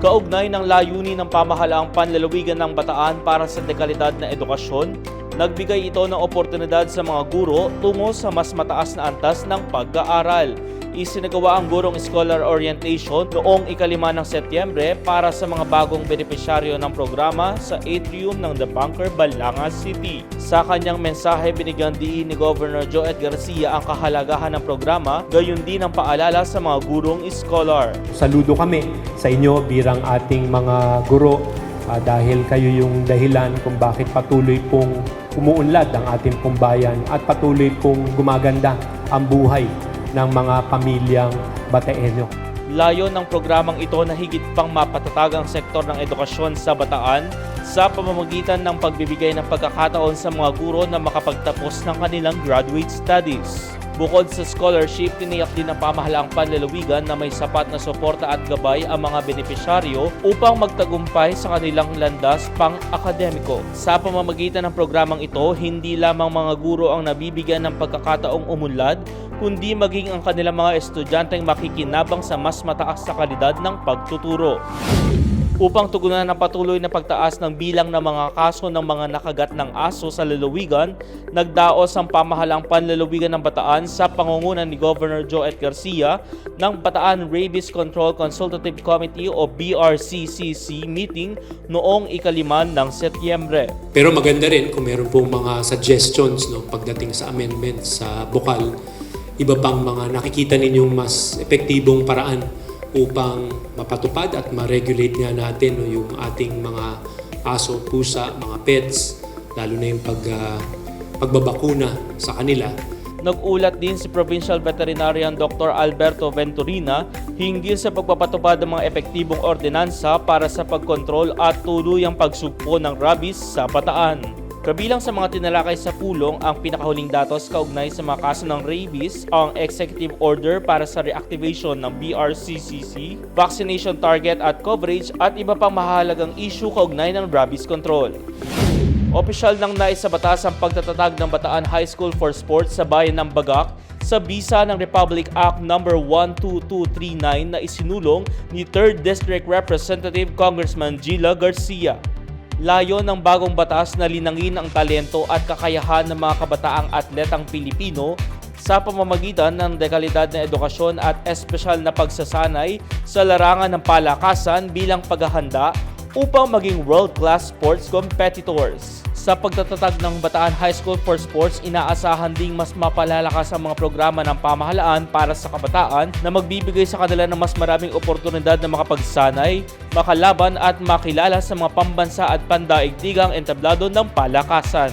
Kaugnay ng layunin ng pamahalaang panlalawigan ng Bataan para sa dekalidad na edukasyon, nagbigay ito ng oportunidad sa mga guro tungo sa mas mataas na antas ng pag-aaral. Isinagawa ang Gurong Scholar Orientation noong ikalima ng Setyembre para sa mga bagong benepisyaryo ng programa sa atrium ng The Bunker, Balanga City. Sa kanyang mensahe, binigyan diin ni Governor Joet Garcia ang kahalagahan ng programa, gayon din ang paalala sa mga gurong scholar. Saludo kami sa inyo birang ating mga guro ah, dahil kayo yung dahilan kung bakit patuloy pong umuunlad ang ating pong bayan at patuloy pong gumaganda ang buhay ng mga pamilyang Bataenyo. Layo ng programang ito na higit pang mapatatag ang sektor ng edukasyon sa Bataan sa pamamagitan ng pagbibigay ng pagkakataon sa mga guro na makapagtapos ng kanilang graduate studies. Bukod sa scholarship, tiniyak din ng pamahalaang panlalawigan na may sapat na suporta at gabay ang mga benepisyaryo upang magtagumpay sa kanilang landas pang-akademiko. Sa pamamagitan ng programang ito, hindi lamang mga guro ang nabibigyan ng pagkakataong umunlad, kundi maging ang kanilang mga estudyanteng makikinabang sa mas mataas na kalidad ng pagtuturo. Upang tugunan ang patuloy na pagtaas ng bilang ng mga kaso ng mga nakagat ng aso sa lalawigan, nagdaos ang pamahalang panlalawigan ng Bataan sa pangungunan ni Governor Joet Garcia ng Bataan Rabies Control Consultative Committee o BRCCC meeting noong ikaliman ng Setyembre. Pero maganda rin kung meron pong mga suggestions no, pagdating sa amendments sa bukal, iba pang mga nakikita ninyong mas epektibong paraan upang mapatupad at ma-regulate nga natin no, yung ating mga aso, pusa, mga pets, lalo na yung pag, ah, pagbabakuna sa kanila. Nag-ulat din si Provincial Veterinarian Dr. Alberto Venturina hinggil sa pagpapatupad ng mga epektibong ordinansa para sa pagkontrol at tuluyang pagsugpo ng rabies sa bataan. Kabilang sa mga tinalakay sa pulong ang pinakahuling datos kaugnay sa mga kaso ng rabies, ang executive order para sa reactivation ng BRCCC, vaccination target at coverage at iba pang mahalagang issue kaugnay ng rabies control. Opisyal nang nais sa batas ang pagtatatag ng Bataan High School for Sports sa bayan ng Bagak sa bisa ng Republic Act No. 12239 na isinulong ni 3rd District Representative Congressman Gila Garcia. Layo ng bagong batas na linangin ang talento at kakayahan ng mga kabataang atletang Pilipino sa pamamagitan ng dekalidad na edukasyon at espesyal na pagsasanay sa larangan ng palakasan bilang paghahanda upang maging world-class sports competitors. Sa pagtatatag ng Bataan High School for Sports, inaasahan ding mas mapalalakas ang mga programa ng pamahalaan para sa kabataan na magbibigay sa kanila ng mas maraming oportunidad na makapagsanay, makalaban at makilala sa mga pambansa at pandaigdigang entablado ng palakasan.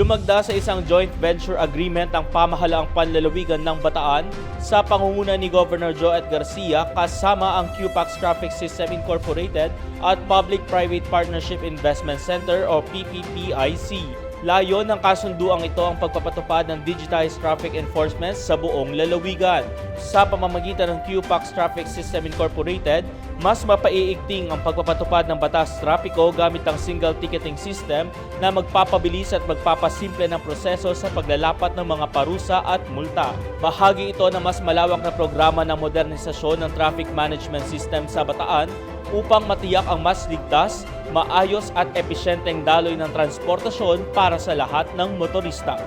Lumagda sa isang joint venture agreement ang pamahalaang panlalawigan ng Bataan sa pangunguna ni Governor Joet Garcia kasama ang QPAX Traffic System Incorporated at Public-Private Partnership Investment Center o PPPIC. Layo ng kasunduang ito ang pagpapatupad ng digitized traffic enforcement sa buong lalawigan. Sa pamamagitan ng QPAX Traffic System Incorporated, mas mapaiigting ang pagpapatupad ng batas trapiko gamit ang single ticketing system na magpapabilis at magpapasimple ng proseso sa paglalapat ng mga parusa at multa. Bahagi ito ng mas malawak na programa ng modernisasyon ng traffic management system sa Bataan upang matiyak ang mas ligtas, maayos at episyenteng daloy ng transportasyon para sa lahat ng motorista.